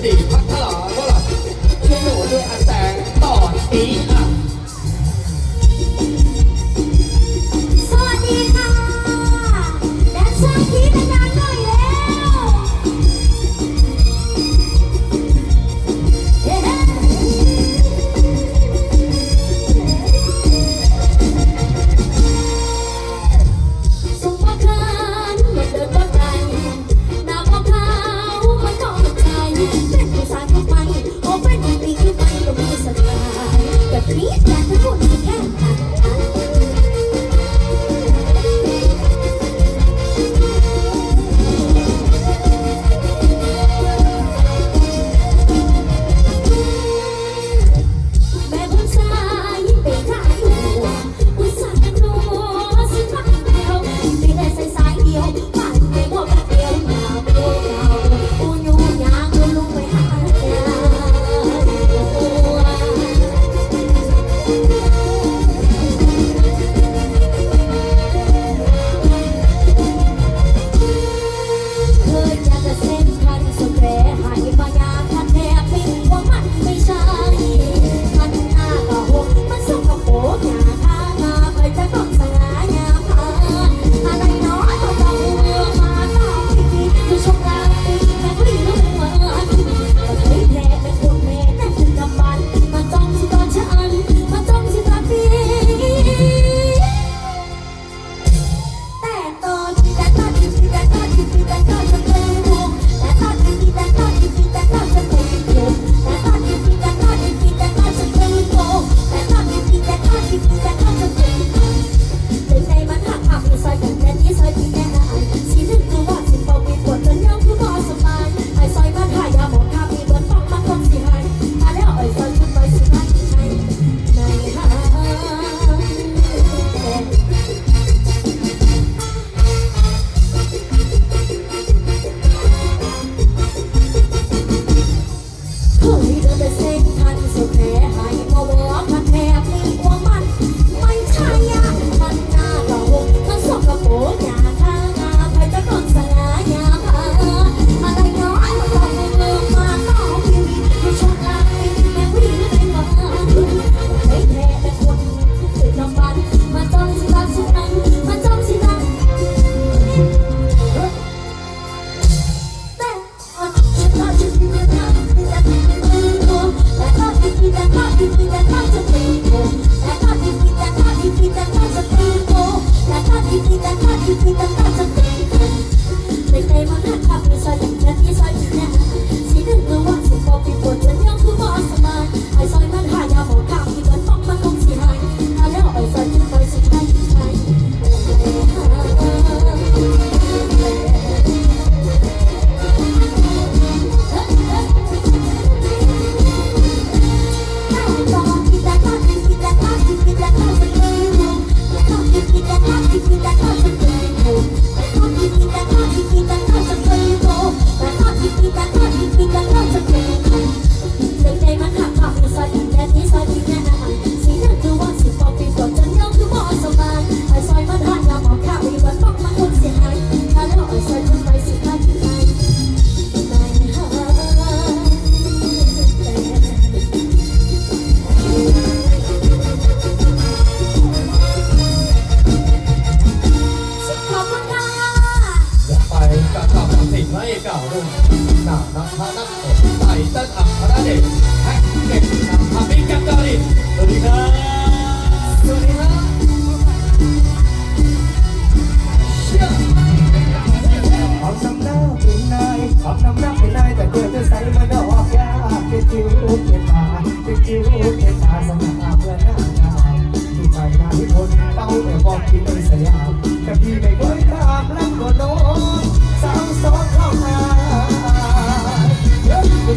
Sunday. I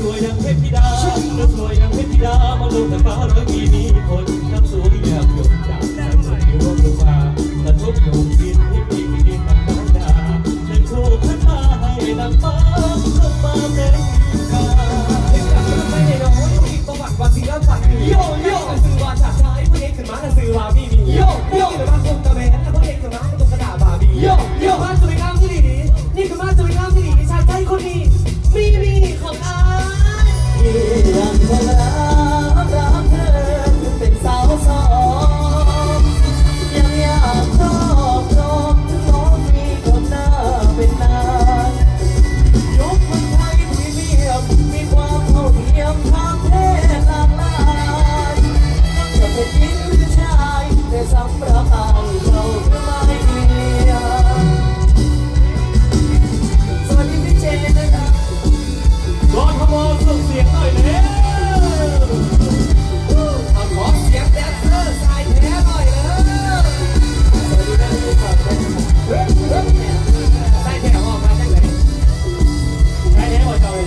สวยดังเพชรธิดาสวยดังเพชรธิดามองลงแต่ฟ้าร้อยปีมีคนทำสวย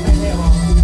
ไม่ได้ออก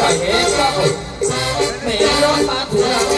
กระเห็นกระเห็นเหนียวตาถูก